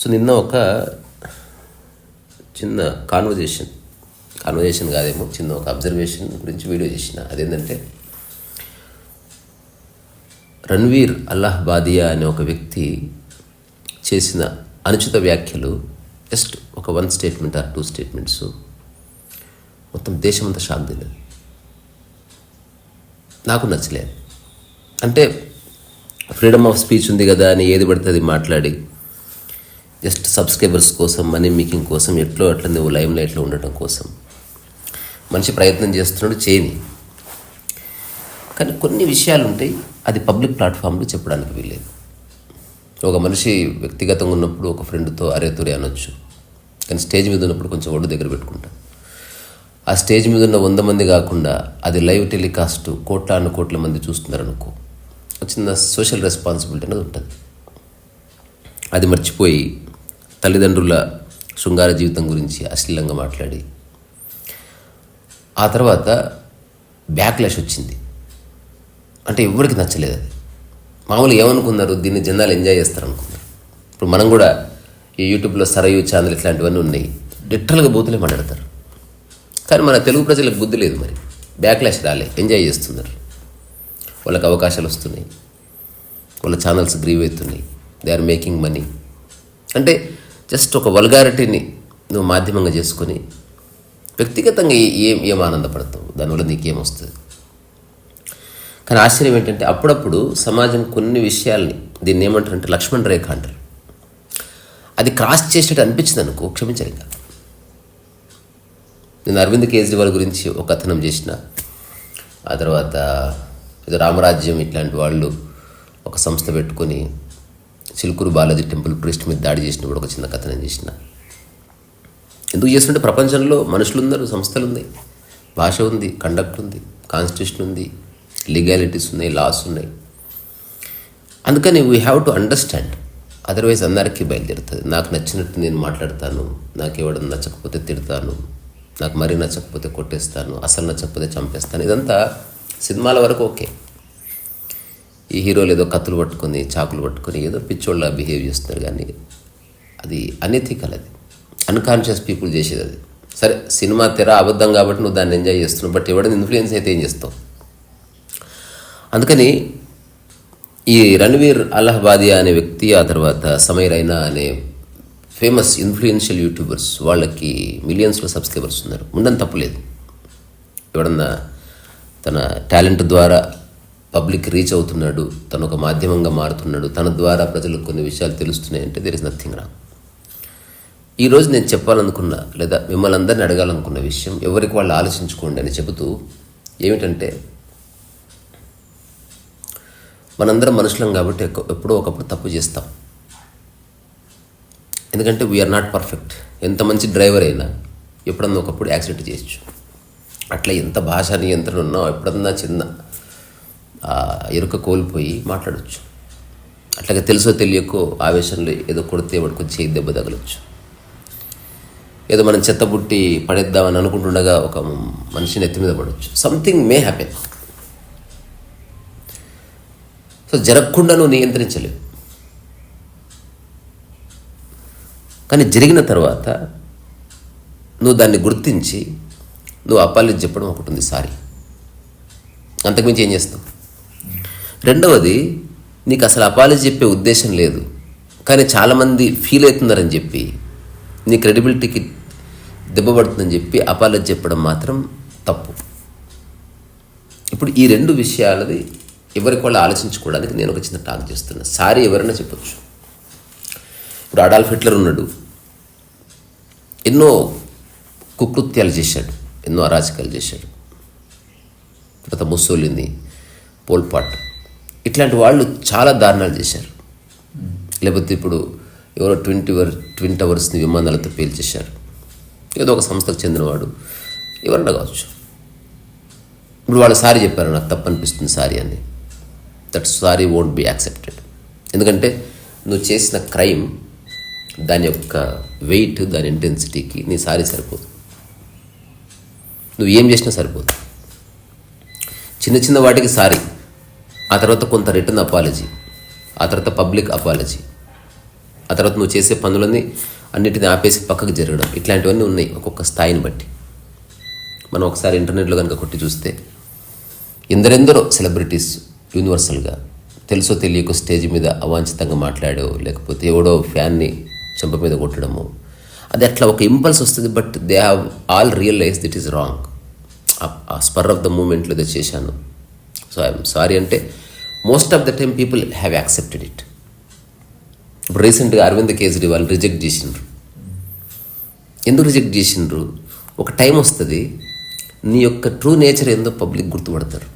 So నిన్న ఒక చిన్న కాన్వర్జేషన్ కాన్వర్జేషన్ కాదేమో చిన్న ఒక అబ్జర్వేషన్ గురించి వీడియో చేసిన. అదేంటంటే రణ్వీర్ అల్లాహ్ బాదియా అనే ఒక వ్యక్తి చేసిన అనుచిత వ్యాఖ్యలు జస్ట్ ఒక one statement or two statements మొత్తం దేశమంతా షాక్ తెలియదు నాకు నచ్చలేదు. అంటే ఫ్రీడమ్ ఆఫ్ స్పీచ్ ఉంది కదా అని ఏది పడుతుంది అది మాట్లాడి జస్ట్ సబ్స్క్రైబర్స్ కోసం మనీ మేకింగ్ కోసం ఎట్లో అట్లా నువ్వు లైమ్ లైట్లో ఉండటం కోసం. మనిషి ప్రయత్నం చేస్తున్నాడు చేయని. కానీ కొన్ని విషయాలు ఉంటాయి అది పబ్లిక్ ప్లాట్ఫామ్లో చెప్పడానికి వీల్లేదు. ఒక మనిషి వ్యక్తిగతంగా ఉన్నప్పుడు ఒక ఫ్రెండ్తో అరే తురే అనొచ్చు. కానీ స్టేజ్ మీద ఉన్నప్పుడు కొంచెం ఒడ్డు దగ్గర పెట్టుకుంటాం. ఆ స్టేజ్ మీద ఉన్న వంద మంది కాకుండా అది లైవ్ టెలికాస్ట్ కోట్లాను కోట్ల మంది చూస్తున్నారు అనుకో ఒక చిన్న సోషల్ రెస్పాన్సిబిలిటీ అనేది ఉంటుంది. అది మర్చిపోయి తల్లిదండ్రుల శృంగార జీవితం గురించి అశ్లీలంగా మాట్లాడి ఆ తర్వాత బ్యాక్లాష్ వచ్చింది. అంటే ఎవరికి నచ్చలేదు అది. మామూలు ఏమనుకున్నారు? దీన్ని జనాలు ఎంజాయ్ చేస్తారు అనుకున్నారు ఇప్పుడు మనం కూడా ఈ యూట్యూబ్లో సరయు ఛానల్ ఇట్లాంటివన్నీ ఉన్నాయి. లిటరల్గా బూతులే మాట్లాడతారు. కానీ మన తెలుగు ప్రజలకు బుద్ధి లేదు మరి. బ్యాక్లాష్ రాలే ఎంజాయ్ చేస్తున్నారు. వాళ్ళకి అవకాశాలు వస్తున్నాయి. వాళ్ళ ఛానల్స్ గ్రీవ్ అవుతున్నాయి. They are making money. అంటే జస్ట్ ఒక వల్గారిటీని నువ్వు మాధ్యమంగా చేసుకొని వ్యక్తిగతంగా ఏం ఏం ఆనందపడతావు? దానివల్ల నీకేమొస్తుంది కానీ ఆశ్చర్యం ఏంటంటే అప్పుడప్పుడు సమాజం కొన్ని విషయాల్ని దీన్ని ఏమంటారంటే లక్ష్మణ్ రేఖ అంటారు. అది క్రాస్ చేసేటట్టు అనిపించింది అనుకో క్షమించరు ఇంకా నేను అరవింద్ కేజ్రీవాల్ గురించి ఒక కథనం చేసిన. ఆ తర్వాత ఏదో రామరాజ్యం ఇట్లాంటి వాళ్ళు ఒక సంస్థ పెట్టుకొని చిలుకూరు బాలాజీ టెంపుల్ ప్రిస్ట్ మీద దాడి చేసినప్పుడు ఒక చిన్న కథనం చేసిన. ఎందుకు చేస్తుంటే ప్రపంచంలో మనుషులు ఉన్నారు సంస్థలు ఉన్నాయి భాష ఉంది కండక్ట్ ఉంది కాన్స్టిట్యూషన్ ఉంది లీగాలిటీస్ ఉన్నాయి లాస్ ఉన్నాయి. అందుకని we have to understand otherwise అందరికీ బయలుదేరుతుంది. నాకు నచ్చినట్టు నేను మాట్లాడతాను. నాకు ఎవడం నచ్చకపోతే తిడతాను. నాకు మరీ నచ్చకపోతే కొట్టేస్తాను. అసలు నచ్చకపోతే చంపేస్తాను. ఇదంతా సినిమాల వరకు ఓకే. ఈ హీరోలు ఏదో కత్తులు పట్టుకొని చాకులు పట్టుకొని ఏదో పిచ్చోళ్ళ బిహేవ్ చేస్తున్నారు కానీ అది అనెథికల్ అది. అన్కాన్షియస్ పీపుల్ చేసేది అది. సరే సినిమా తెర అబద్ధం కాబట్టి నువ్వు దాన్ని ఎంజాయ్ చేస్తున్నావు బట్ ఎవడని ఇన్ఫ్లుయెన్స్ అయితే ఏం చేస్తావు? అందుకని ఈ రణవీర్ అలహబాదియా అనే వ్యక్తి ఆ తర్వాత సమీర్ అనే ఫేమస్ ఇన్ఫ్లుయెన్షియల్ యూట్యూబర్స్ వాళ్ళకి మిలియన్స్లో సబ్స్క్రైబర్స్ ఉన్నారు. ఉండని తప్పులేదు ఎవడన్నా తన టాలెంట్ ద్వారా పబ్లిక్ రీచ్ అవుతున్నాడు తను ఒక మాధ్యమంగా మారుతున్నాడు తన ద్వారా ప్రజలకు కొన్ని విషయాలు తెలుస్తున్నాయి అంటే దేర్ ఇస్ నథింగ్ రాంగ్ ఈరోజు నేను చెప్పాలనుకున్న లేదా మిమ్మల్ని అందరిని అడగాలనుకున్న విషయం ఎవరికి వాళ్ళు ఆలోచించుకోండి అని చెబుతూ ఏమిటంటే మనందరం మనుషులం కాబట్టి ఎప్పుడో ఒకప్పుడు తప్పు చేస్తాం. ఎందుకంటే వీఆర్ నాట్ పర్ఫెక్ట్ ఎంత మంచి డ్రైవర్ అయినా ఎప్పుడన్నా ఒకప్పుడు యాక్సిడెంట్ చేయొచ్చు. అట్లా ఎంత భాషా నియంత్రణ ఉన్నా ఎప్పుడన్నా చిన్న ఎరుక కోల్పోయి మాట్లాడచ్చు. అట్లాగే తెలుసో తెలియకో ఆవేశంలో ఏదో కొడితే వాడు కొంచెం దెబ్బ తగలొచ్చు. ఏదో మనం చెత్తబుట్టి పడేద్దామని అనుకుంటుండగా ఒక మనిషిని ఎత్తి మీద పడవచ్చు సంథింగ్ మే హ్యాపెన్ సో జరగకుండా నువ్వు నియంత్రించలేవు కానీ జరిగిన తర్వాత నువ్వు దాన్ని గుర్తించి నువ్వు అప్పాలి చెప్పడం ఒకటి ఉంది సారీ. అంతకుమించి ఏం చేస్తావు రెండవది నీకు అసలు అపాలజీ చెప్పే ఉద్దేశం లేదు కానీ చాలామంది ఫీల్ అవుతున్నారని చెప్పి నీ క్రెడిబిలిటీకి దెబ్బపడుతుందని చెప్పి అపాలజీ చెప్పడం మాత్రం తప్పు. ఇప్పుడు ఈ రెండు విషయాలది ఎవరికి వాళ్ళు ఆలోచించుకోవడానికి నేను ఒక చిన్న టాక్ చేస్తున్నా. సారీ ఎవరైనా చెప్పొచ్చు. ఇప్పుడు అడాల్ఫ్ హిట్లర్ ఉన్నాడు. ఎన్నో కుకృత్యాలు చేశాడు. ఎన్నో అరాచకాలు చేశాడు. తర్వాత ముస్సోలిని పోల్పాట్ ఇట్లాంటి వాళ్ళు చాలా దారుణాలు చేశారు. లేకపోతే ఇప్పుడు ఎవరో ట్విన్ టవర్ ట్విన్ టవర్స్ని విమానాలతో పేల్చేశారు ఏదో ఒక సంస్థకు చెందినవాడు. ఎవరన్నా కావచ్చు. ఇప్పుడు వాళ్ళు సారీ చెప్పారు నాకు తప్పనిపిస్తుంది సారీ అని. That sorry won't be accepted ఎందుకంటే నువ్వు చేసిన క్రైమ్ దాని యొక్క వెయిట్ దాని ఇంటెన్సిటీకి నీ సారీ సరిపోదు. నువ్వు ఏం చేసినా సరిపోదు. చిన్న చిన్న వాటికి సారీ. ఆ తర్వాత కొంత రిటర్న్ అపాలజీ ఆ తర్వాత పబ్లిక్ అపాలజీ ఆ తర్వాత నువ్వు చేసే పనులన్నీ అన్నిటిని ఆపేసి పక్కకు జరగడం ఇట్లాంటివన్నీ ఉన్నాయి ఒక్కొక్క స్థాయిని బట్టి. మనం ఒకసారి ఇంటర్నెట్లో కనుక కొట్టి చూస్తే ఎందరెందరో సెలబ్రిటీస్ యూనివర్సల్గా తెలుసో తెలియకో స్టేజ్ మీద అవాంఛితంగా మాట్లాడో లేకపోతే ఎవడో ఫ్యాన్ని చెంప మీద కొట్టడము అది అట్లా ఒక ఇంపల్స్ వస్తుంది but they have all realise that is wrong ఆ స్పర్ ఆఫ్ ద మూమెంట్లో ఏదో చేశాను. సో ఐఎమ్ సారీ అంటే most of the time people have accepted it ఇప్పుడు రీసెంట్గా అరవింద్ కేజ్రీవాల్ రిజెక్ట్ చేసిండ్రు. ఎందుకు రిజెక్ట్ చేసిండ్రు? ఒక టైం వస్తుంది నీ యొక్క ట్రూ నేచర్ ఏందో పబ్లిక్ గుర్తుపడతారు.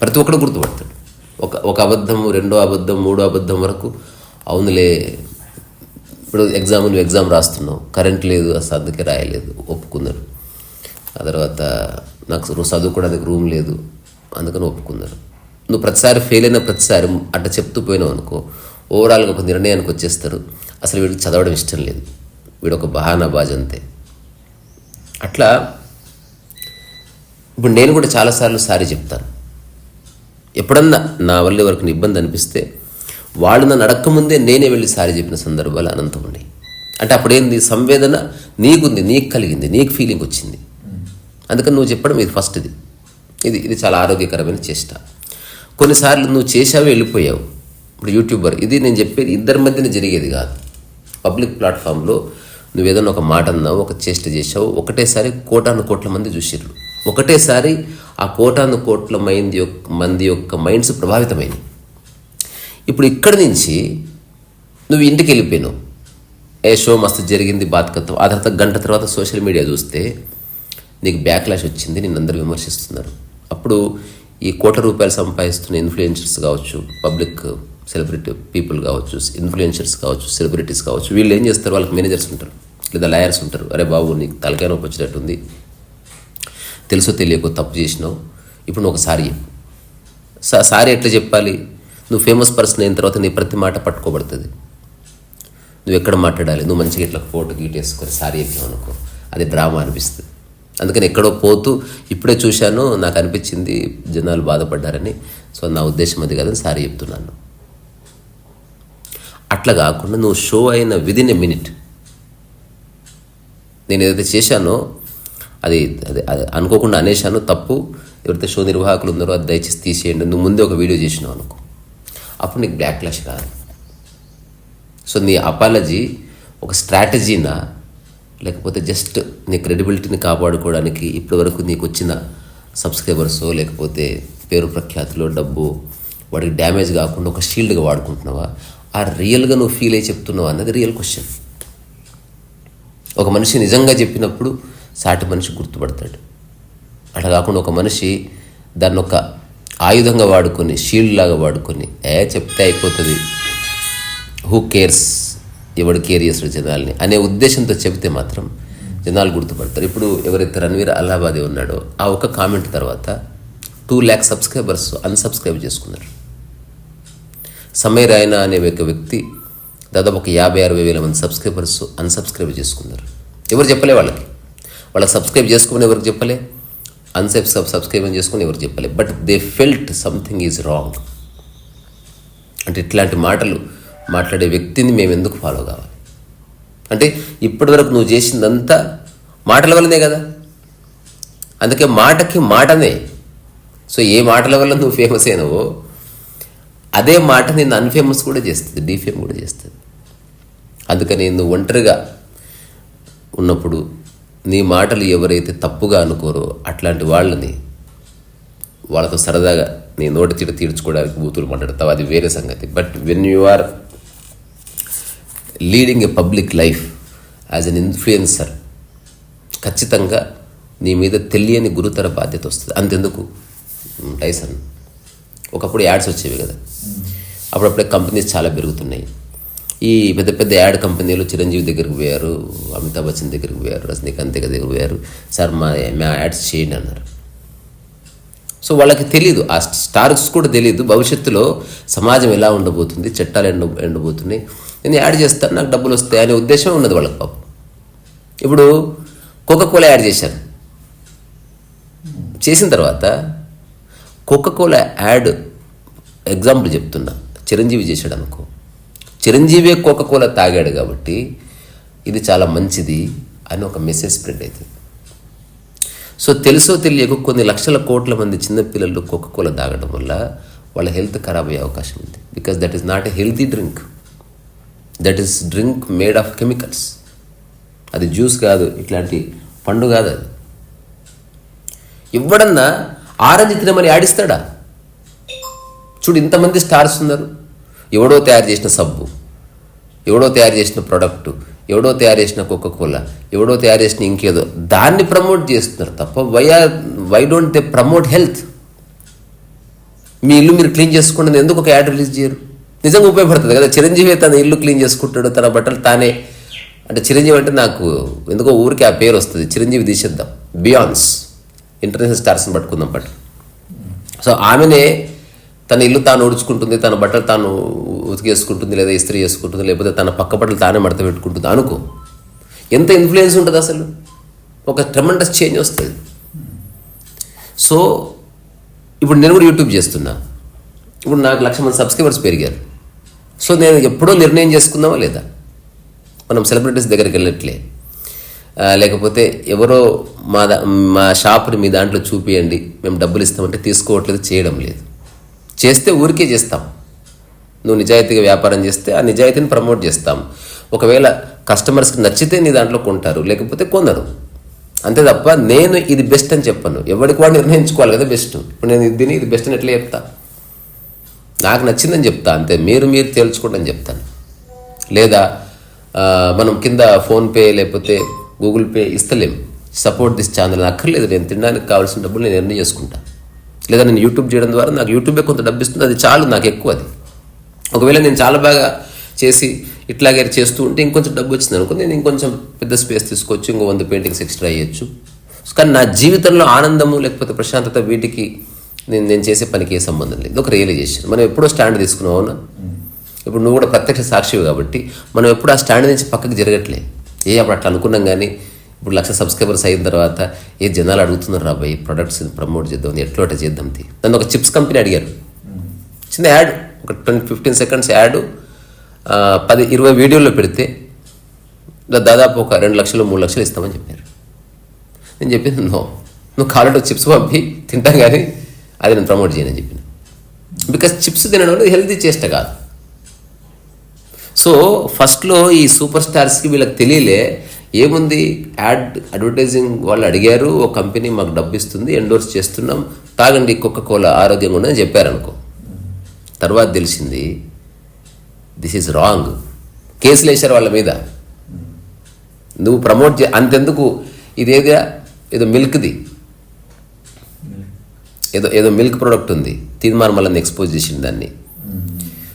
ప్రతి ఒక్కడు గుర్తుపడతాడు. ఒక ఒక అబద్ధం రెండో అబద్ధం మూడో అబద్ధం వరకు అవునులే ఇప్పుడు ఎగ్జామ్ నువ్వు ఎగ్జామ్ రాస్తున్నావు. కరెంట్ లేదు అసలు అందుకే రాయలేదు ఒప్పుకున్నారు. ఆ తర్వాత నాకు చదువుకోవడానికి రూమ్ లేదు అందుకని ఒప్పుకున్నారు. నువ్వు ప్రతిసారి ఫెయిల్ అయిన ప్రతిసారి అట్లా చెప్తూ పోయినావు అనుకో ఓవరాల్గా ఒక నిర్ణయానికి వచ్చేస్తారు. అసలు వీడికి చదవడం ఇష్టం లేదు. వీడు ఒక బహానా బాజ్ అంతే. అట్లా ఇప్పుడు నేను కూడా చాలాసార్లు సారీ చెప్తాను. ఎప్పుడన్నా నా వల్ల ఎవరికి ఇబ్బంది అనిపిస్తే వాళ్ళు నన్ను అడక్కముందే నేనే వెళ్ళి సారీ చెప్పిన సందర్భాలు అనంతం ఉండి. అంటే అప్పుడేంది? సంవేదన నీకుంది నీకు కలిగింది నీకు ఫీలింగ్ వచ్చింది. అందుకని నువ్వు చెప్పడం ఇది ఫస్ట్ ఇది. ఇది ఇది చాలా ఆరోగ్యకరమైన చేష్ట. కొన్నిసార్లు నువ్వు చేసావు వెళ్ళిపోయావు. ఇప్పుడు యూట్యూబర్ ఇది నేను చెప్పేది ఇద్దరి మధ్యన జరిగేది కాదు. పబ్లిక్ ప్లాట్ఫామ్లో నువ్వు ఏదైనా ఒక మాట అన్నావు ఒక చేష్ట చేసావు ఒకటేసారి కోటాను కోట్ల మంది చూసిర్రు. ఒకటేసారి ఆ కోటాను కోట్ల మైంది యొక్క మంది యొక్క మైండ్స్ ప్రభావితమైనవి ఇప్పుడు ఇక్కడి నుంచి నువ్వు ఇంటికి వెళ్ళిపోయినావు. ఏ షో మస్తు జరిగింది బాత్కత్వం ఆ తర్వాత గంట తర్వాత సోషల్ మీడియా చూస్తే నీకు బ్యాక్లాష్ వచ్చింది నిన్నందరూ విమర్శిస్తున్నారు. అప్పుడు ఈ కోట్ల రూపాయలు సంపాదిస్తున్న ఇన్ఫ్లుయెన్సర్స్ కావచ్చు పబ్లిక్ సెలబ్రిటీ పీపుల్ కావచ్చు ఇన్ఫ్లుయెన్సర్స్ కావచ్చు సెలబ్రిటీస్ కావచ్చు వీళ్ళు ఏం చేస్తారు? వాళ్ళకి మేనేజర్స్ ఉంటారు లేదా లాయర్స్ ఉంటారు. అరే బాబు నీకు తలకాయ నొప్పి వచ్చినట్టుంది తెలుసో తెలియకో తప్పు చేసినావు. ఇప్పుడు నువ్వు ఒకసారి చెప్పు. సా సారీ ఎట్లా చెప్పాలి? నువ్వు ఫేమస్ పర్సన్ అయిన తర్వాత నీ ప్రతి మాట పట్టుకోబడుతుంది. నువ్వు ఎక్కడ మాట్లాడాలి? నువ్వు మంచిగా ఇట్లా ఫోటో గీటేసుకొని సారీ చెప్పావు అనుకో. అది డ్రామా అనిపిస్తుంది. అందుకని ఎక్కడో పోతూ ఇప్పుడే చూశాను నాకు అనిపించింది జనాలు బాధపడ్డారని. సో నా ఉద్దేశం అది కాదని సారీ చెప్తున్నాను. అట్లా కాకుండా నువ్వు షో అయిన విదిన్ ఎ మినిట్ నేను ఏదైతే చేశానో అది అది అది అనుకోకుండా అనేశాను తప్పు. ఎవరైతే షో నిర్వాహకులు ఉన్నారో అది దయచేసి తీసేయండి. నువ్వు ముందే ఒక వీడియో చేసినావు అనుకో. అప్పుడు నీకు బ్యాక్ క్లాష్ కాదు. సో నీ అపాలజీ ఒక స్ట్రాటజీనా లేకపోతే జస్ట్ నీ క్రెడిబిలిటీని కాపాడుకోవడానికి ఇప్పటివరకు నీకు వచ్చిన సబ్స్క్రైబర్సో లేకపోతే పేరు ప్రఖ్యాతులు డబ్బు వాడికి డ్యామేజ్ కాకుండా ఒక షీల్డ్గా వాడుకుంటున్నావా? ఆ రియల్గా నువ్వు ఫీల్ అయ్యి చెప్తున్నావా అన్నది రియల్ క్వశ్చన్. ఒక మనిషి నిజంగా చెప్పినప్పుడు సాటి మనిషి గుర్తుపడతాడు. అట్లా కాకుండా ఒక మనిషి దాన్ని ఒక ఆయుధంగా వాడుకొని షీల్డ్ లాగా వాడుకొని ఏ చెప్తే అయిపోతుంది. హూ కేర్స్ ఎవడు కేర్ చేస్తాడు జనాల్ని అనే ఉద్దేశంతో చెబితే మాత్రం జనాలు గుర్తుపడతారు. ఇప్పుడు ఎవరైతే రణవీర్ అల్లాబాదే ఉన్నాడో ఆ ఒక కామెంట్ తర్వాత టూ ల్యాక్ సబ్స్క్రైబర్స్ అన్సబ్స్క్రైబ్ చేసుకున్నారు. సమీర్ రాయనా అనే ఒక వ్యక్తి దాదాపు ఒక యాభై అరవై వేల మంది సబ్స్క్రైబర్స్ అన్సబ్స్క్రైబ్ చేసుకున్నారు. ఎవరు చెప్పలే వాళ్ళకి? వాళ్ళకి సబ్స్క్రైబ్ చేసుకుని ఎవరికి చెప్పలే? అన్సబ్ సబ్ సబ్స్క్రైబ్ చేసుకుని ఎవరు చెప్పలే? But they felt something is wrong అంటే ఇట్లాంటి మాటలు మాట్లాడే వ్యక్తిని మేము ఎందుకు ఫాలో కావాలి? అంటే ఇప్పటివరకు నువ్వు చేసిందంతా మాటల వల్లనే కదా? అందుకే మాటకి మాటనే. సో ఏ మాటల వల్ల నువ్వు ఫేమస్ అయినావో అదే మాట నిన్ను అన్ఫేమస్ కూడా చేస్తుంది డీఫేమ్ కూడా చేస్తుంది. అందుకని నువ్వు ఒంటరిగా ఉన్నప్పుడు నీ మాటలు ఎవరైతే తప్పుగా అనుకోరో అట్లాంటి వాళ్ళని వాళ్ళతో సరదాగా నీ నోటి తీట తీర్చుకోవడానికి బూతులు మాట్లాడతావు. అది వేరే సంగతి. But when you are leading a public life as an influencer ఖచ్చితంగా నీ మీద తెలియని గురుతర బాధ్యత వస్తుంది. అంతెందుకు? టైసన్ ఒకప్పుడు యాడ్స్ వచ్చేవి కదా. అప్పుడప్పుడే కంపెనీస్ చాలా పెరుగుతున్నాయి. ఈ పెద్ద పెద్ద యాడ్ కంపెనీలు చిరంజీవి దగ్గరికి పోయారు అమితాబ్ బచ్చన్ దగ్గరికి పోయారు రజనీకాంత్ దగ్గరికి పోయారు. సార్ మా మా యాడ్స్ చేయండి అన్నారు. సో వాళ్ళకి తెలియదు ఆ స్టార్స్ కూడా తెలియదు భవిష్యత్తులో సమాజం ఎలా ఉండబోతుంది చట్టాలు ఎండ ఎండబోతున్నాయి. నేను యాడ్ చేస్తాను నాకు డబ్బులు వస్తాయి అనే ఉద్దేశం ఉన్నది వాళ్ళకి పాపం. ఇప్పుడు కోకోకోలా యాడ్ చేశారు. చేసిన తర్వాత కోకోకోలా యాడ్ ఎగ్జాంపుల్ చెప్తున్నా. చిరంజీవి చేశాడు అనుకో. చిరంజీవి కోకోకోలా తాగాడు కాబట్టి ఇది చాలా మంచిది అని ఒక మెసేజ్ స్ప్రెడ్ అవుతుంది. సో తెలుసో తెలియక కొన్ని లక్షల కోట్ల మంది చిన్నపిల్లలు కోకోకోలా తాగడం వల్ల వాళ్ళ హెల్త్ ఖరాబ్ అయ్యే అవకాశం ఉంది. Because that is not a healthy drink that is drink made of chemicals. అది జ్యూస్ కాదు ఇట్లాంటి పండు కాదు అది. ఇవ్వడన్నా ఆరెంజ్ తినమని ఆడిస్తాడా? చూడు ఇంతమంది స్టార్స్ ఉన్నారు. ఎవడో తయారు చేసిన సబ్బు ఎవడో తయారు చేసిన ప్రోడక్ట్ ఎవడో తయారు చేసిన కోకోకోలా ఎవడో తయారు చేసిన ఇంకేదో దాన్ని ప్రమోట్ చేస్తున్నారు తప్ప why are why don't they promote health? మీ ఇల్లు మీరు క్లీన్ చేసుకోండి ఎందుకు ఒక యాడ్ రిలీజ్ చేయరు? నిజంగా ఉపయోగపడుతుంది కదా? చిరంజీవి తన ఇల్లు క్లీన్ చేసుకుంటాడు తన బట్టలు తానే. అంటే చిరంజీవి అంటే నాకు ఎందుకో ఊరికి ఆ పేరు వస్తుంది. చిరంజీవి తీసేద్దాం. బియాన్స్ ఇంటర్నేషనల్ స్టార్స్ని పట్టుకుందాం బట్ సో ఆమెనే తన ఇల్లు తాను ఉడుచుకుంటుంది తన బట్టలు తాను ఉతికేసుకుంటుంది లేదా ఇస్త్రీ చేసుకుంటుంది లేకపోతే తన పక్క బట్టలు తానే మడత పెట్టుకుంటుంది. అనుకో. ఎంత ఇన్ఫ్లుయెన్స్ ఉంటుంది అసలు? ఒక ట్రెమండస్ చేంజ్ వస్తుంది. సో ఇప్పుడు నేను కూడా యూట్యూబ్ చేస్తున్నా. ఇప్పుడు నాకు లక్ష మంది సబ్స్క్రైబర్స్ పెరిగారు. సో నేను ఎప్పుడో నిర్ణయం చేసుకుందామా లేదా? మనం సెలబ్రిటీస్ దగ్గరికి వెళ్ళట్లే లేకపోతే ఎవరో మా దా మా షాప్ని మీ దాంట్లో చూపియండి మేము డబ్బులు ఇస్తామంటే తీసుకోవట్లేదు చేయడం లేదు. చేస్తే ఊరికే చేస్తాం. నువ్వు నిజాయితీగా వ్యాపారం చేస్తే ఆ నిజాయితీని ప్రమోట్ చేస్తాం. ఒకవేళ కస్టమర్స్కి నచ్చితే నీ దాంట్లో కొంటారు లేకపోతే కొనరు. అంతే తప్ప నేను ఇది బెస్ట్ అని చెప్పను. ఎవరికి వాడు నిర్ణయించుకోవాలి కదా బెస్ట్. ఇప్పుడు నేను ఇది ఇది బెస్ట్ అని ఎట్లా చెప్తా? నాకు నచ్చిందని చెప్తా అంతే. మీరు మీరు తేల్చుకోండి అని చెప్తాను. లేదా మనం కింద ఫోన్పే లేకపోతే గూగుల్ పే ఇస్తలేం. సపోర్ట్ దిస్ ఛానల్ అక్కర్లేదు నేను తినడానికి కావాల్సిన డబ్బులు నేను ఎర్న్ చేసుకుంటా. లేదా నేను యూట్యూబ్ చేయడం ద్వారా నాకు యూట్యూబే కొంత డబ్బు ఇస్తుంది అది చాలు నాకు ఎక్కువ అది. ఒకవేళ నేను చాలా బాగా చేసి ఇట్లాగే చేస్తూ ఉంటే ఇంకొంచెం డబ్బు వచ్చింది అనుకో నేను ఇంకొంచెం పెద్ద స్పేస్ తీసుకొచ్చి ఇంకో వంద పెయింటింగ్స్ ఎక్స్ట్రా అయ్యొచ్చు కానీ నా జీవితంలో ఆనందము లేకపోతే ప్రశాంతత వీటికి నేను నేను చేసే పనికి ఏ సంబంధం లేదు. ఒక రియలైజేషన్ మనం ఎప్పుడో స్టాండ్ తీసుకున్నావు అవునా? ఇప్పుడు నువ్వు కూడా ప్రత్యక్ష సాక్షివి కాబట్టి మనం ఎప్పుడు ఆ స్టాండ్ నుంచి పక్కకి జరగట్లే. ఏ అప్పుడు అట్లా అనుకున్నాం కానీ ఇప్పుడు లక్ష సబ్స్క్రైబర్స్ అయిన తర్వాత ఏ జనాలు అడుగుతున్నారు రాబాయి ప్రొడక్ట్స్ ప్రమోట్ చేద్దాం ఎట్లా అట్లా చేద్దాం నన్ను ఒక చిప్స్ కంపెనీ అడిగారు. చిన్న యాడ్ ఒక ట్వంటీ ఫిఫ్టీన్ సెకండ్స్ యాడ్ పది ఇరవై వీడియోల్లో పెడితే దాదాపు ఒక రెండు లక్షలు మూడు లక్షలు ఇస్తామని చెప్పారు. నేను చెప్పింది నో. నువ్వు కాలంలో చిప్స్ పంపి తింటాం కానీ అది నేను ప్రమోట్ చేయను అని చెప్పిన. బికాస్ చిప్స్ తినడం అనేది హెల్తీ చేష్ట కాదు. సో ఫస్ట్లో ఈ సూపర్ స్టార్స్కి వీళ్ళకి తెలియలే ఏముంది? యాడ్ అడ్వర్టైజింగ్ వాళ్ళు అడిగారు ఒక కంపెనీ మాకు డబ్బు ఇస్తుంది ఎండోర్స్ చేస్తున్నాం తాగండి కుక్క కోల ఆరోగ్యంగా ఉందని చెప్పారనుకో. తర్వాత తెలిసింది దిస్ ఈజ్ రాంగ్ కేసులు వేశారు వాళ్ళ మీద. నువ్వు ప్రమోట్ చే అంతెందుకు? ఇదేదో ఏదో మిల్క్ది ఏదో ఏదో మిల్క్ ప్రోడక్ట్ ఉంది. తీన్మార్ మళ్ళీ ఎక్స్పోజ్ చేసింది దాన్ని.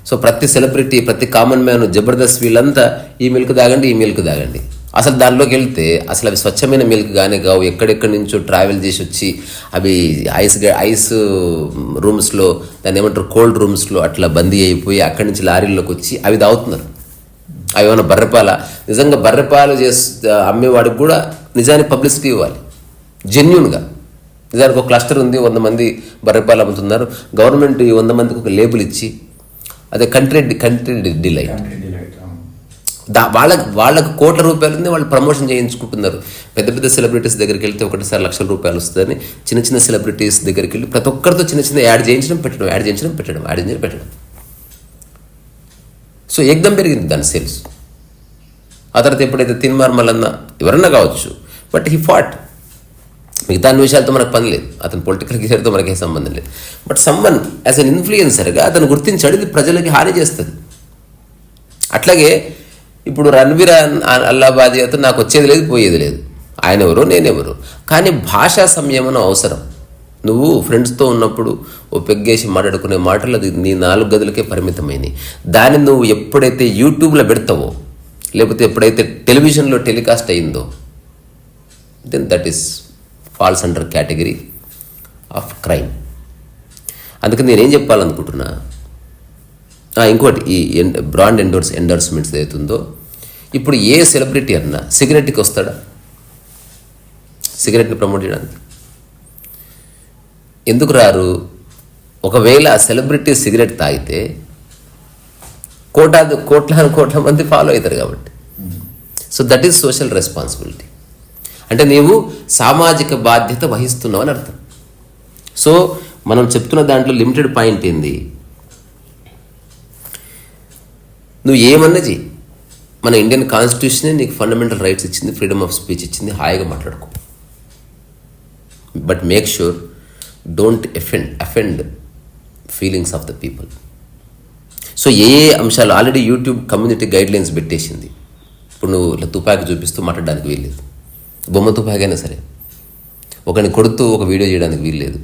సో ప్రతి సెలబ్రిటీ ప్రతి కామన్ మ్యాన్ జబర్దస్త్ వీళ్ళంతా ఈ మిల్క్ తాగండి ఈ మిల్క్ తాగండి. అసలు దానిలోకి వెళ్తే అసలు అవి స్వచ్ఛమైన మిల్క్ కానీ కావు. ఎక్కడెక్కడి నుంచో ట్రావెల్ చేసి వచ్చి అవి ఐస్ ఐస్ రూమ్స్లో దాన్ని ఏమంటారు కోల్డ్ రూమ్స్లో అట్లా బందీ అయిపోయి అక్కడి నుంచి లారీల్లోకి వచ్చి అవి తాగుతున్నారు. అవి ఏమైనా బర్రెపాల? నిజంగా బర్రెపాలు చేసి అమ్మేవాడికి కూడా నిజానికి పబ్లిసిటీ ఇవ్వాలి. జెన్యున్గా నిజానికి ఒక క్లస్టర్ ఉంది వంద మంది బర్రెపాలు అమ్ముతున్నారు. గవర్నమెంట్ ఈ వంద మందికి ఒక లేబుల్ ఇచ్చి అదే కంట్రీ కంట్రీ డిలైట్. దా వాళ్ళకి వాళ్ళకి కోట్ల రూపాయలు ఉంది వాళ్ళు ప్రమోషన్ చేయించుకుంటున్నారు. పెద్ద పెద్ద సెలబ్రిటీస్ దగ్గరికి వెళ్తే ఒకటిసారి లక్షల రూపాయలు వస్తుందని చిన్న చిన్న సెలబ్రిటీస్ దగ్గరికి వెళ్ళి ప్రతి ఒక్కరితో చిన్న చిన్న యాడ్ చేయించడం పెట్టడం యాడ్ చేయించడం పెట్టడం యాడ్ చేయించడం పెట్టడం. సో ఏకదం పెరిగింది దాని సేల్స్ ఆ తర్వాత ఎప్పుడైతే తిన్మార్ మల్లన్న ఎవరన్నా కావచ్చు బట్ హీ ఫాట్ మిగతా అన్ని విషయాలతో మనకు పని లేదు. అతను పొలిటికల్ కెరీర్తో మనకే సంబంధం లేదు. బట్ సమ్మన్ యాజ్ అన్ ఇన్ఫ్లుయెన్సర్గా అతను గుర్తించాడు ఇది ప్రజలకి హాని చేస్తుంది. అట్లాగే ఇప్పుడు రణవీర్ అన్- అతను నాకు వచ్చేది లేదు పోయేది లేదు. ఆయన ఎవరో నేనెవరు. కానీ భాషా సంయమనం అవసరం. నువ్వు ఫ్రెండ్స్తో ఉన్నప్పుడు ఓ పెగ్గేసి మాట్లాడుకునే మాటలు అది నీ నాలుగు గదులకే పరిమితమైనవి దాన్ని నువ్వు ఎప్పుడైతే యూట్యూబ్లో పెడతావో లేకపోతే ఎప్పుడైతే టెలివిజన్లో టెలికాస్ట్ అయిందో then that is falls under category of crime. అందుకని నేనేం చెప్పాలనుకుంటున్నా ఇంకోటి ఈ బ్రాండ్ ఎండోర్స్ ఎండోర్స్మెంట్స్ ఏదైతుందో ఇప్పుడు ఏ సెలబ్రిటీ అన్నా సిగరెట్కి వస్తాడా? సిగరెట్ని ప్రమోట్ చేయడానికి. ఎందుకు రారు? ఒకవేళ ఆ సెలబ్రిటీ సిగరెట్ తాగితే కోటాది కోట్ల కోట్ల మంది ఫాలో అవుతారు కాబట్టి. So that is social responsibility. అంటే నీవు సామాజిక బాధ్యత వహిస్తున్నావు అని అర్థం. సో మనం చెప్తున్న దాంట్లో లిమిటెడ్ పాయింట్ ఏంది? నువ్వు ఏమన్నా చెయ్యి మన ఇండియన్ కాన్స్టిట్యూషనే నీకు ఫండమెంటల్ రైట్స్ ఇచ్చింది ఫ్రీడమ్ ఆఫ్ స్పీచ్ ఇచ్చింది హాయిగా మాట్లాడుకో. But make sure don't offend offend feelings of the people. So ఏ ఏ అంశాలు ఆల్రెడీ యూట్యూబ్ కమ్యూనిటీ గైడ్లైన్స్ పెట్టేసింది. ఇప్పుడు నువ్వు ఇట్లా తుపాకి చూపిస్తూ మాట్లాడడానికి వీల్లేదు. బొమ్మతో తుపాకీ సరే ఒకరిని కొడుతూ ఒక వీడియో చేయడానికి వీల్లేదు.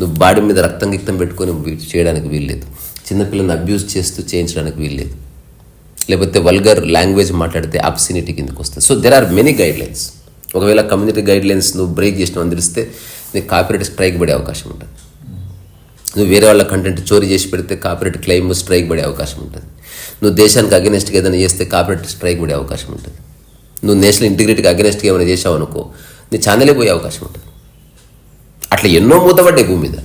నువ్వు బాడీ మీద రక్తం గిక్తం పెట్టుకొని చేయడానికి వీల్లేదు. చిన్నపిల్లల్ని అబ్యూస్ చేస్తూ చేయించడానికి వీల్లేదు. లేకపోతే వల్గర్ లాంగ్వేజ్ మాట్లాడితే అబ్సినిటీ కిందకు వస్తుంది. So there are many guidelines ఒకవేళ కమ్యూనిటీ గైడ్ లైన్స్ నువ్వు బ్రేక్ చేసినావు అని తెలిస్తే నీకు కాపీరైట్ స్ట్రైక్ పడే అవకాశం ఉంటుంది. నువ్వు వేరే వాళ్ళ కంటెంట్ చోరీ చేసి పెడితే కాపీరైట్ క్లెయిమ్ స్ట్రైక్ పడే అవకాశం ఉంటుంది. నువ్వు దేశానికి అగెనిస్ట్గా ఏదైనా చేస్తే కాపీరైట్ స్ట్రైక్ పడే అవకాశం ఉంటుంది. నువ్వు నేషనల్ ఇంటిగ్రిటీకి అగెనెస్ట్గా ఏమైనా చేసావు అనుకో నీ ఛానలే పోయే అవకాశం ఉంటుంది. అట్లా ఎన్నో మూతపడ్డాయి భూమి మీద.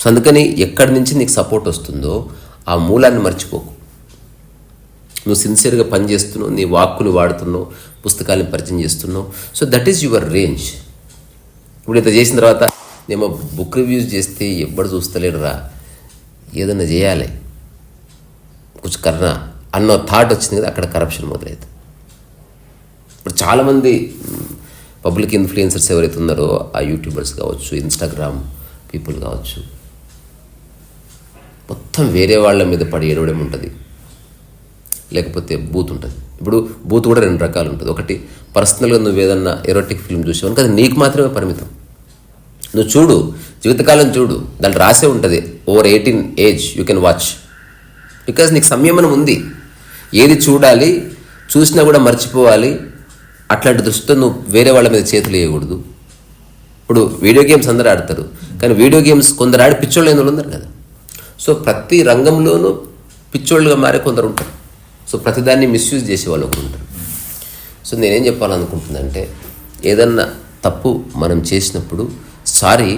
సో అందుకని ఎక్కడి నుంచి నీకు సపోర్ట్ వస్తుందో ఆ మూలాన్ని మర్చిపోకు. నువ్వు సిన్సియర్గా పనిచేస్తున్నావు నీ వాక్కుని వాడుతున్నావు పుస్తకాలను పరిచయం చేస్తున్నావు. So that is your range. ఇప్పుడు ఇంత చేసిన తర్వాత నేను బుక్ రివ్యూస్ చేస్తే ఎవ్వడు చూస్తలేడు రా ఏదన్నా చేయాలి. కొంచెం కర్ణ అన్న థాట్ వచ్చింది కదా అక్కడ కరప్షన్ మొదలైంది. ఇప్పుడు చాలామంది పబ్లిక్ ఇన్ఫ్లుయెన్సర్స్ ఎవరైతే ఉన్నారో ఆ యూట్యూబర్స్ కావచ్చు ఇన్స్టాగ్రామ్ పీపుల్ కావచ్చు మొత్తం వేరే వాళ్ళ మీద పడి ఏడవడం ఉంటుంది. లేకపోతే బూత్ ఉంటుంది. ఇప్పుడు బూత్ కూడా రెండు రకాలు ఉంటుంది. ఒకటి పర్సనల్గా నువ్వు ఏదన్నా ఎరోటిక్ ఫిల్మ్ చూసావు అది నీకు మాత్రమే పరిమితం. నువ్వు చూడు జీవితకాలం చూడు దాంట్లో రాసే ఉంటుంది over eighteen age you can watch. Because నీకు సంయమనం ఉంది. ఏది చూడాలి చూసినా కూడా మర్చిపోవాలి అట్లాంటి దృష్టితో నువ్వు వేరే వాళ్ళ మీద చేతులు వేయకూడదు. ఇప్పుడు వీడియో గేమ్స్ అందరూ ఆడతారు. కానీ వీడియో గేమ్స్ కొందరు ఆడి పిచ్చోళ్ళు అయిన వాళ్ళు ఉన్నారు కదా. సో ప్రతి రంగంలోనూ పిచ్చోళ్ళుగా మారే కొందరు ఉంటారు. సో ప్రతిదాన్ని మిస్యూజ్ చేసే వాళ్ళు ఒకరు ఉంటారు. సో నేనేం చెప్పాలనుకుంటుందంటే ఏదన్నా తప్పు మనం చేసినప్పుడు సారీ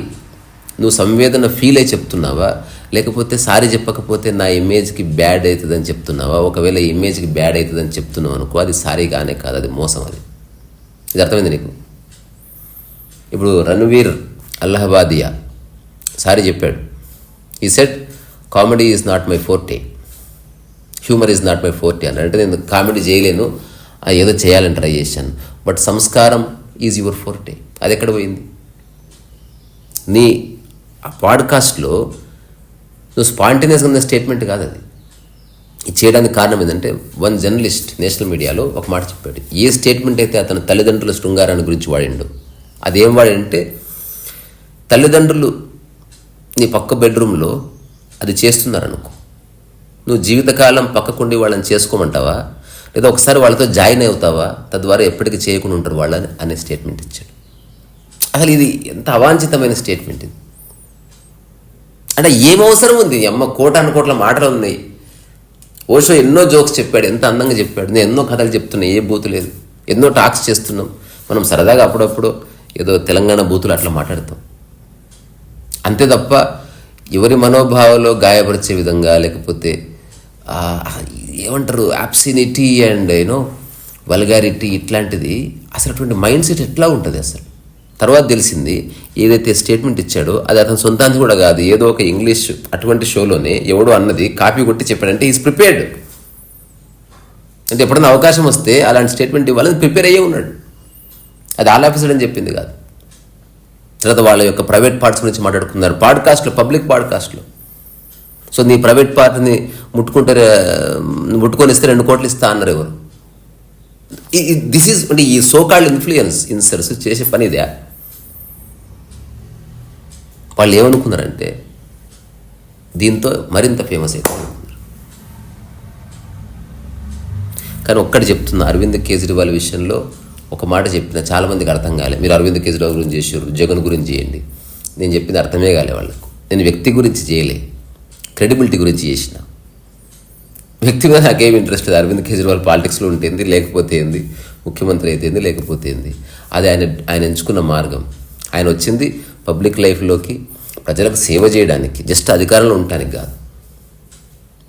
నువ్వు సంవేదన ఫీల్ అయి చెప్తున్నావా? లేకపోతే సారీ చెప్పకపోతే నా ఇమేజ్కి బ్యాడ్ అవుతుందని చెప్తున్నావా? ఒకవేళ ఇమేజ్కి బ్యాడ్ అవుతుందని చెప్తున్నావు అనుకో అది సారీ కానే కాదు అది మోసం అది. ఇది అర్థమైంది నీకు? ఇప్పుడు రణవీర్ అల్లహబాదియా సారీ చెప్పాడు. ఈ set comedy is not my forte humour is not my forte అని అంటే నేను కామెడీ చేయలేను. ఏదో చేయాలని ట్రై చేశాను. బట్ సంస్కారం ఈజ్ యువర్ ఫోర్టే అది ఎక్కడ పోయింది? నీ ఆ పాడ్కాస్ట్లో నువ్వు స్పాంటేనియస్గా ఉన్న స్టేట్మెంట్ కాదు అది. చేయడానికి కారణం ఏంటంటే వన్ జర్నలిస్ట్ నేషనల్ మీడియాలో ఒక మాట చెప్పాడు. ఏ స్టేట్మెంట్ అయితే అతని తల్లిదండ్రుల శృంగారాన్ని గురించి వాడిండు అదేం వాడంటే తల్లిదండ్రులు నీ పక్క బెడ్రూమ్లో అది చేస్తున్నారనుకో. నువ్వు జీవితకాలం పక్కకుండి వాళ్ళని చేసుకోమంటావా? లేదా ఒకసారి వాళ్ళతో జాయిన్ అవుతావా? తద్వారా ఎప్పటికీ చేయకుండా ఉంటారు వాళ్ళని అనే స్టేట్మెంట్ ఇచ్చాడు. అసలు ఇది ఎంత అవాంఛితమైన స్టేట్మెంట్ ఇది. అంటే ఏం అవసరం ఉంది? అమ్మ కోటాను కోట్ల మాటలు ఉన్నాయి. ఓషో ఎన్నో జోక్స్ చెప్పాడు ఎంత అందంగా చెప్పాడు. నేను ఎన్నో కథలు చెప్తున్నా ఏ బూతు లేదు. ఎన్నో టాక్స్ చేస్తున్నాం. మనం సరదాగా అప్పుడప్పుడు ఏదో తెలంగాణ బూతులు అట్లా మాట్లాడతాం. అంతే తప్ప ఎవరి మనోభావాలు గాయపరిచే విధంగా లేకపోతే ఏమంటారు యాప్సినిటీ అండ్ యూనో వల్గారిటీ ఇట్లాంటిది అసలు అటువంటి మైండ్ సెట్ ఎట్లా ఉంటుంది అసలు? తర్వాత తెలిసింది ఏదైతే స్టేట్మెంట్ ఇచ్చాడో అది అతని సొంతానికి కూడా కాదు ఏదో ఒక ఇంగ్లీష్ అటువంటి షోలోనే ఎవడో అన్నది కాపీ కొట్టి చెప్పాడంటే ఈజ్ ప్రిపేర్డ్ అంటే ఎప్పుడైనా అవకాశం వస్తే అలాంటి స్టేట్మెంట్ ఇవ్వాలని ప్రిపేర్ అయ్యే ఉన్నాడు. అది ఆల్ ఆఫీసర్ అని చెప్పింది కాదు. తర్వాత వాళ్ళ యొక్క ప్రైవేట్ పార్ట్స్ గురించి మాట్లాడుకున్నారు. పాడ్కాస్ట్లో పబ్లిక్ పాడ్కాస్ట్లో సో నీ ప్రైవేట్ పార్ట్ని ముట్టుకుంటే ముట్టుకొని ఇస్తే రెండు కోట్లు ఇస్తా అన్నారు ఎవరు? దిస్ ఈజ్ అంటే ఈ సోకాల్డ్ ఇన్ఫ్లుయెన్స్ ఇన్సర్స్ చేసే పని ఇదే. వాళ్ళు ఏమనుకున్నారంటే దీంతో మరింత ఫేమస్ అవుతారు కానీ ఒక్కటి చెప్తున్నా అరవింద్ కేజ్రీవాల్ విషయంలో ఒక మాట చెప్పిన చాలామందికి అర్థం కాలే. మీరు అరవింద్ కేజ్రీవాల్ గురించి చేసారు జగన్ గురించి చేయండి. నేను చెప్పింది అర్థమే కాలే వాళ్ళకు. నేను వ్యక్తి గురించి చేయలే క్రెడిబిలిటీ గురించి చేసిన. వ్యక్తి మీద నాకేం ఇంట్రెస్ట్ లేదు. అరవింద్ కేజ్రీవాల్ పాలిటిక్స్లో ఉంటేంది లేకపోతే ఏంది ముఖ్యమంత్రి అయితే లేకపోతే ఏంది. అది ఆయన ఆయన ఎంచుకున్న మార్గం. ఆయన వచ్చింది పబ్లిక్ లైఫ్లోకి ప్రజలకు సేవ చేయడానికి జస్ట్ అధికారంలో ఉండటానికి కాదు.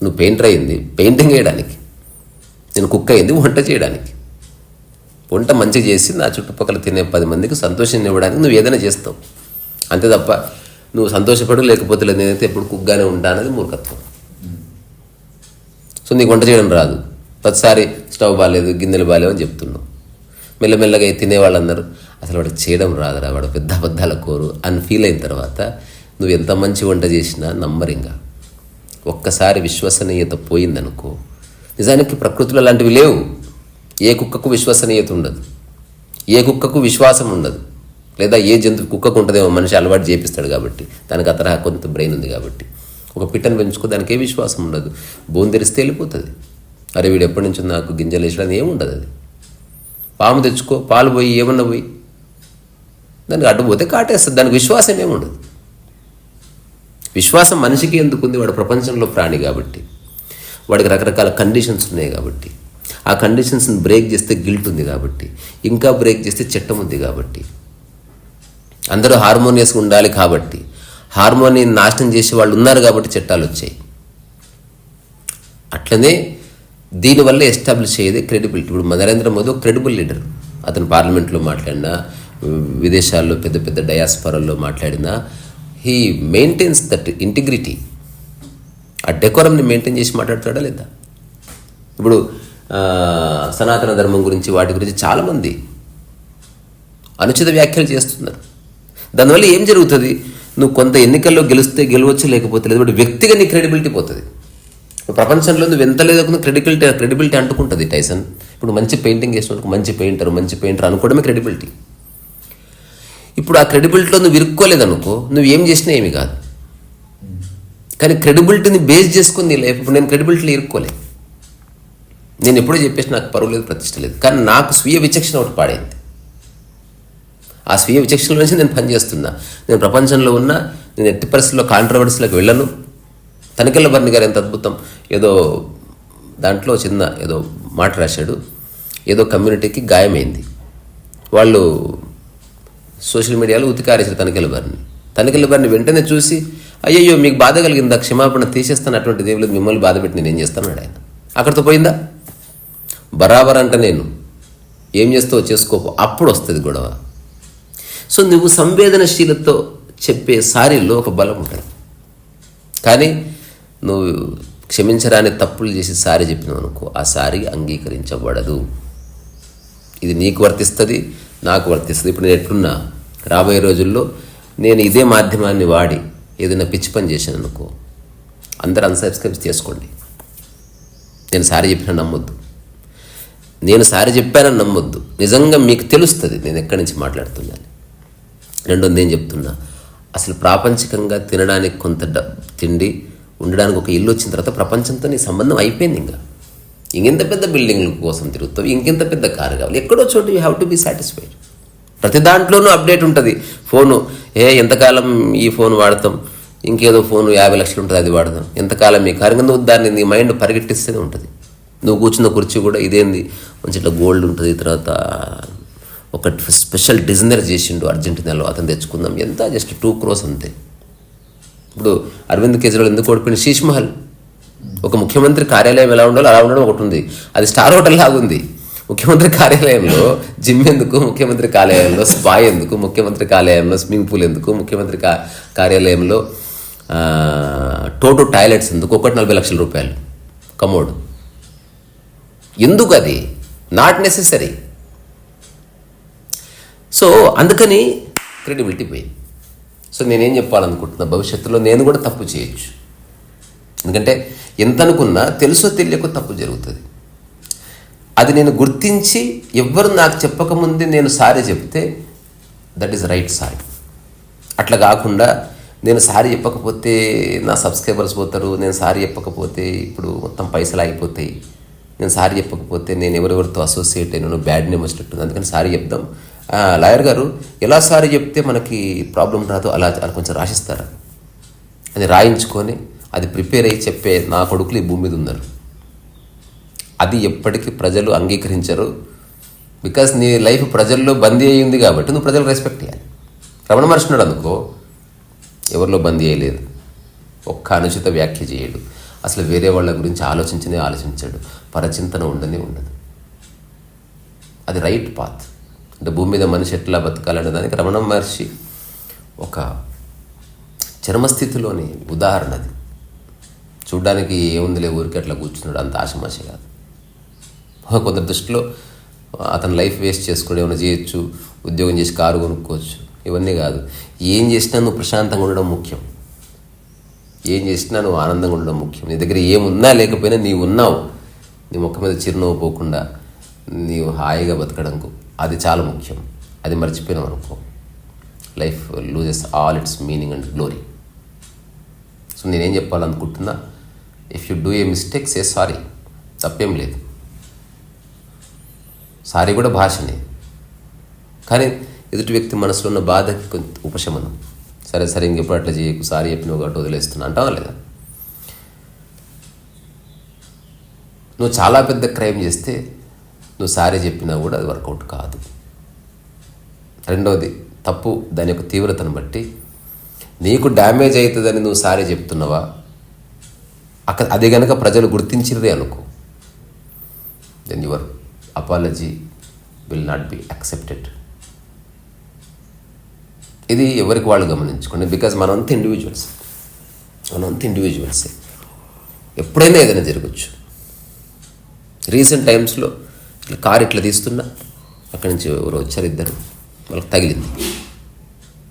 నువ్వు పెయింటర్ అయింది పెయింటింగ్ వేయడానికి. నేను కుక్ అయింది వంట చేయడానికి. వంట మంచిగా చేసి నా చుట్టుపక్కల తినే పది మందికి సంతోషం ఇవ్వడానికి నువ్వు ఏదైనా చేస్తావు. అంతే తప్ప నువ్వు సంతోషపడు లేకపోతే లేదు నేనైతే ఎప్పుడు కుక్గానే ఉంటా అనేది మూర్ఖత్వం. సో నీకు వంట చేయడం రాదు. ప్రతిసారి స్టవ్ బాగాలేదు గిన్నెలు బాగాలేవు అని చెప్తున్నావు. మెల్లమెల్లగా తినే తినేవాళ్ళందరూ అసలు వాడు చేయడం రాదురా వాడు పెద్ద అబద్ధాల కోరు అని ఫీల్ అయిన తర్వాత నువ్వు ఎంత మంచి వంట చేసినా నమ్మరింగా. ఒక్కసారి విశ్వసనీయత పోయిందనుకో నిజానికి ప్రకృతిలో అలాంటివి లేవు. ఏ కుక్కకు విశ్వసనీయత ఉండదు. ఏ కుక్కకు విశ్వాసం ఉండదు. లేదా ఏ జంతువు కుక్కకు ఉంటుందేమో మనిషి అలవాటు చేపిస్తాడు కాబట్టి దానికి ఆ తరహా కొంత బ్రెయిన్ ఉంది కాబట్టి. ఒక పిట్టను పెంచుకో దానికి ఏ విశ్వాసం ఉండదు. బోన్ తెరిస్తే వెళ్ళిపోతుంది. అరే వీడు ఎప్పటి నుంచో నాకు గింజలు వేసడానికి ఏముండదు అది. పాము తెచ్చుకో పాలు పోయి ఏమన్నా పోయి దానికి అడ్డుపోతే కాటేస్తుంది. దానికి విశ్వాసం ఏముండదు విశ్వాసం మనిషికి ఎందుకు ఉంది? వాడు ప్రపంచంలో ప్రాణి కాబట్టి. వాడికి రకరకాల కండిషన్స్ ఉన్నాయి కాబట్టి. ఆ కండిషన్స్ని బ్రేక్ చేస్తే గిల్ట్ ఉంది కాబట్టి. ఇంకా బ్రేక్ చేస్తే చట్టం ఉంది కాబట్టి. అందరూ హార్మోనియస్గా ఉండాలి కాబట్టి. హార్మోనియం నాశనం చేసే వాళ్ళు ఉన్నారు కాబట్టి చట్టాలు వచ్చాయి. అట్లనే దీనివల్ల ఎస్టాబ్లిష్ అయ్యేది క్రెడిబిలిటీ ఇప్పుడు నరేంద్ర మోదీ ఒక క్రెడిబుల్ లీడర్ అతను పార్లమెంట్లో మాట్లాడినా విదేశాల్లో పెద్ద పెద్ద డయాస్పరల్లో మాట్లాడినా హీ మెయింటైన్స్ దట్ ఇంటిగ్రిటీ ఆ డెకోరంని మెయింటైన్ చేసి మాట్లాడతాడా లేదా? ఇప్పుడు సనాతన ధర్మం గురించి వాటి గురించి చాలామంది అనుచిత వ్యాఖ్యలు చేస్తున్నారు. దానివల్ల ఏం జరుగుతుంది? నువ్వు కొంత ఎన్నికల్లో గెలిస్తే గెలవచ్చు లేకపోతే లేదు బట్ వ్యక్తిగా నీ క్రెడిబిలిటీ పోతుంది. ప్రపంచంలో నువ్వు ఎంత లేదో క్రెడిబిలిటీ క్రెడిబిలిటీ అంటుకుంటుంది టైసన్. ఇప్పుడు మంచి పెయింటింగ్ వేసినందుకు మంచి పెయింటర్ మంచి పెయింటర్ అనుకోవడమే క్రెడిబిలిటీ ఇప్పుడు ఆ క్రెడిబిలిటీలో నువ్వు ఇరుక్కోలేదనుకో నువ్వు ఏం చేసినా ఏమి కాదు. కానీ క్రెడిబిలిటీని బేస్ చేసుకుని నీ లైఫ్ ఇప్పుడు నేను క్రెడిబిలిటీలో ఇరుక్కోలేదు నేను ఎప్పుడూ చెప్పేసి నాకు పరువు లేదు ప్రతిష్ట లేదు. కానీ నాకు స్వీయ విచక్షణ ఒకటి పాడైంది. ఆ స్వీయ విచక్షణ నుంచి నేను పనిచేస్తున్నా నేను ప్రపంచంలో ఉన్న నేను ఎట్టి పరిస్థితుల్లో కాంట్రవర్సీలకు వెళ్ళను. తనికెళ్ళ బర్ని గారు ఎంత అద్భుతం. ఏదో దాంట్లో చిన్న ఏదో మాట రాశాడు. ఏదో కమ్యూనిటీకి గాయమైంది. వాళ్ళు సోషల్ మీడియాలో ఉతికారేశారు తనికెళ్ళ బారిని. తనికెళ్ళ బారిని వెంటనే చూసి అయ్యయ్యో మీకు బాధ కలిగిందా? క్షమాపణ తీసేస్తాను అటువంటి దేవులు మిమ్మల్ని బాధ పెట్టి నేను ఏం చేస్తాను ఆయన. అక్కడితో పోయిందా? బరాబర్ అంట నేను. ఏం చేస్తావో చేసుకోపో. అప్పుడు వస్తుంది గొడవ. సో నువ్వు సంవేదనశీలతో చెప్పే సారీలో ఒక బలం ఉంటుంది. కానీ నువ్వు క్షమించరాని తప్పులు చేసి సారీ చెప్పినావు అనుకో ఆ సారీ అంగీకరించబడదు. ఇది నీకు వర్తిస్తుంది నాకు వర్తిస్తుంది. ఇప్పుడు నేను ఎట్లున్నా రాబోయే రోజుల్లో నేను ఇదే మాధ్యమాన్ని వాడి ఏదైనా పిచ్చి పని చేశాను అనుకో అందరు అన్సబ్స్క్రైబ్ చేసుకోండి. నేను సారీ చెప్పిన నమ్మొద్దు. నేను సారీ చెప్పానని నమ్మొద్దు. నిజంగా మీకు తెలుస్తుంది నేను ఎక్కడి నుంచి మాట్లాడుతున్నాను. రెండోది నేను చెప్తున్నా అసలు ప్రాపంచికంగా తినడానికి కొంత తిండి ఉండడానికి ఒక ఇల్లు వచ్చిన తర్వాత ప్రపంచంతో నీ సంబంధం అయిపోయింది ఇంకా. ఇంకెంత పెద్ద బిల్డింగ్ల కోసం తిరుగుతావు ఇంకెంత పెద్ద కారు కావాలి ఎక్కడో చోటు you have to be satisfied ప్రతి దాంట్లోనూ అప్డేట్ ఉంటుంది. ఫోను ఏ ఎంతకాలం ఈ ఫోన్ వాడతాం? ఇంకేదో ఫోన్ యాభై లక్షలు ఉంటుంది అది వాడదాం. ఎంతకాలం మీ కారు నువ్వు దాన్ని నీ మైండ్ పరిగెట్టిస్తూనే ఉంటుంది. నువ్వు కూర్చున్న కుర్చీ కూడా ఇదేంది? మంచి ఇట్లా గోల్డ్ ఉంటుంది తర్వాత ఒక స్పెషల్ డిజైనర్ చేసిండు అర్జెంటీనాలో అతను తెచ్చుకుందాం. ఎంత? జస్ట్ టూ క్రోస్ అంతే. ఇప్పుడు అరవింద్ కేజ్రీవాల్ ఎందుకు ఓడిపోయిన శీష్ మహల్. ఒక ముఖ్యమంత్రి కార్యాలయం ఎలా ఉండాలో అలా ఉండడం ఒకటి ఉంది. అది స్టార్ హోటల్ లాగా ఉంది ముఖ్యమంత్రి కార్యాలయంలో జిమ్ ఎందుకు ముఖ్యమంత్రి కార్యాలయంలో స్పా ఎందుకు ముఖ్యమంత్రి కార్యాలయంలో స్విమ్మింగ్ పూల్ ఎందుకు ముఖ్యమంత్రి కా కార్యాలయంలో టోటో టాయిలెట్స్ ఎందుకు? ఒకటి నలభై లక్షల రూపాయలు. కమోడ్ ఎందుకు అది నాట్ నెసెసరీ సో అందుకని క్రెడిబిలిటీ పోయింది. సో నేనేం చెప్పాలనుకుంటున్నా? భవిష్యత్తులో నేను కూడా తప్పు చేయొచ్చు. ఎందుకంటే ఎంత అనుకున్నా తెలుసో తెలియకో తప్పు జరుగుతుంది. అది నేను గుర్తించి ఎవ్వరు నాకు చెప్పకముందే నేను సారీ చెప్తే దట్ ఈస్ రైట్ సారీ. అట్లా కాకుండా నేను సారీ చెప్పకపోతే నా సబ్స్క్రైబర్స్ పోతారు నేను సారీ చెప్పకపోతే ఇప్పుడు మొత్తం పైసలు ఆగిపోతాయి. నేను సారీ చెప్పకపోతే నేను ఎవరెవరితో అసోసియేట్ అయినాను బ్యాడ్ నేమ్ వచ్చినట్టుంది. అందుకని సారీ చెప్దాం. లాయర్ గారు ఎలా సారీ చెప్తే మనకి ప్రాబ్లం రాదు అలా అలా కొంచెం రాసిస్తారా? అది రాయించుకొని అది ప్రిపేర్ అయ్యి చెప్పే నా కొడుకులు ఈ భూమి మీద ఉన్నారు. అది ఎప్పటికీ ప్రజలు అంగీకరించరు. బికాస్ నీ లైఫ్ ప్రజల్లో బందీ అయ్యింది కాబట్టి నువ్వు ప్రజలు రెస్పెక్ట్ చేయాలి. రమణ మహర్షి అనుకో ఎవరిలో బందీ అయ్యలేదు. ఒక్క అనుచిత వ్యాఖ్య చేయడు. అసలు వేరే వాళ్ళ గురించి ఆలోచించనే ఆలోచించాడు. పరచింతన ఉండనే ఉండదు. అది రైట్ పాత్ అంటే భూమి మీద మనిషి ఎట్లా బతకాలనే దానికి రమణ మహర్షి ఒక చర్మస్థితిలోని ఉదాహరణ అది. చూడ్డానికి ఏముందిలే ఊరికి అట్లా కూర్చున్నాడు అంత ఆశమాశ కాదు. కొందరు దృష్టిలో అతను లైఫ్ వేస్ట్ చేసుకుని ఏమైనా చేయొచ్చు ఉద్యోగం చేసి కారు కొనుక్కోవచ్చు ఇవన్నీ కాదు. ఏం చేసినా నువ్వు ప్రశాంతంగా ఉండడం ముఖ్యం. ఏం చేసినా నువ్వు ఆనందంగా ఉండడం ముఖ్యం. నీ దగ్గర ఏమున్నా లేకపోయినా నీవు ఉన్నావు. నీ ముఖం మీద చిరునవ్వు పోకుండా నీవు హాయిగా బతకడం అది చాలా ముఖ్యం. అది మర్చిపోయినావు అనుకో. Life loses all its meaning and glory. So నేనేం చెప్పాలనుకుంటున్నా if you do a mistakes A sorry. తప్పేం లేదు. సారీ కూడా భాషనే. కానీ ఎదుటి వ్యక్తి మనసులో ఉన్న బాధకి కొంత ఉపశమనం. సరే సరే ఇంకెప్పుడు అట్లా చేయకు సారీ చెప్పిన ఒకటి వదిలేస్తున్నా అంటావా లేదా? నువ్వు చాలా పెద్ద క్రైమ్ చేస్తే నువ్వు సారీ చెప్పినా కూడా అది వర్కౌట్ కాదు. రెండవది తప్పు దాని యొక్క తీవ్రతను బట్టి నీకు డ్యామేజ్ అవుతుందని నువ్వు సారీ చెప్తున్నావా? అక్కడ అది కనుక ప్రజలు గుర్తించినదే అనుకో. Then your apology will not be accepted ఇది ఎవరికి వాళ్ళు గమనించుకోండి. బికాజ్ మనంతా ఇండివిజువల్స్ మనంతా ఇండివిజువల్సే ఎప్పుడైనా ఏదైనా జరగచ్చు. రీసెంట్ టైమ్స్లో ఇట్లా కార్ ఇట్లా తీస్తున్నా అక్కడి నుంచి ఎవరు వచ్చారు ఇద్దరు వాళ్ళకి తగిలింది.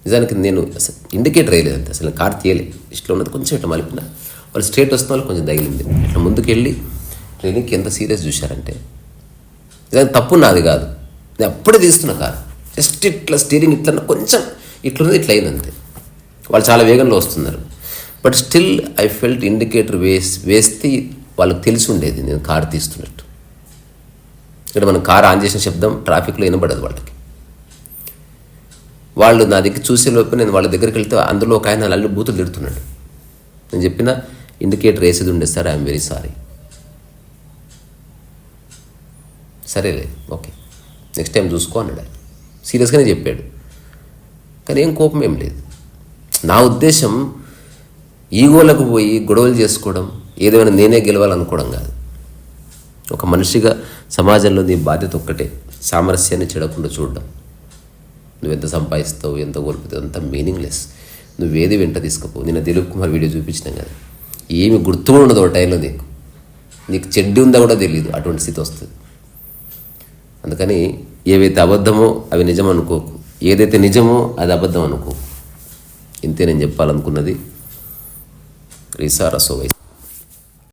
నిజానికి నేను అసలు ఇండికేటర్ వేయలేదు అంతే. అసలు కార్ తీయలే. ఇష్టం ఉన్నది కొంచెం ఇట్లా మలిపిన వాళ్ళు స్ట్రేట్ వస్తున్న వాళ్ళు కొంచెం తగిలింది. ఇట్లా ముందుకెళ్ళి ట్రైనింగ్ ఎంత సీరియస్ చూశారంటే ఇదంతా తప్పు నాది కాదు. నేను అప్పుడే తీస్తున్న కారు జస్ట్ ఇట్లా స్టీరింగ్ ఇట్లా కొంచెం ఇట్లున్నది ఇట్లా అయింది అంతే. వాళ్ళు చాలా వేగంలో వస్తున్నారు. But still I felt indicator వేస్ వేస్తే వాళ్ళకి తెలిసి ఉండేది నేను కారు తీస్తున్నట్టు. ఇక్కడ మనం కారు ఆన్ చేసిన శబ్దం ట్రాఫిక్లో వినబడదు వాళ్ళకి. వాళ్ళు నా దగ్గర చూసే లోపు నేను వాళ్ళ దగ్గరికి వెళ్తే అందులో ఒక ఆయన అల్లు బూతులు తిడుతున్నాడు. నేను చెప్పిన ఇండికేటర్ వేసేది ఉండే సార్ ఐఎమ్ వెరీ సారీ. సరేలే ఓకే. నెక్స్ట్ టైం చూసుకో అన్నాడు ఆయన. సీరియస్గానే చెప్పాడు. కానీ ఏం కోపం ఏం లేదు. నా ఉద్దేశం ఈగోలకు పోయి గొడవలు చేసుకోవడం ఏదైనా నేనే గెలవాలనుకోవడం కాదు. ఒక మనిషిగా సమాజంలో నీ బాధ్యత ఒక్కటే సామరస్యాన్ని చెడకుండా చూడడం. నువ్వు ఎంత సంపాదిస్తావు ఎంత కోల్పోతావు అంత మీనింగ్లెస్ నువ్వేది వెంట తీసుకుపోవు నిన్న దిలీప్ కుమార్ వీడియో చూపించినాం కదా. ఏమి గుర్తు ఉండదు ఒక టైంలో నీకు. నీకు చెడ్డి ఉందా కూడా తెలియదు అటువంటి స్థితి వస్తుంది. అందుకని ఏవైతే అబద్ధమో అవి నిజం అనుకోకు. ఏదైతే నిజమో అది అబద్ధం అనుకో ఇంతే నేను చెప్పాలనుకున్నది. రీసా రసోవై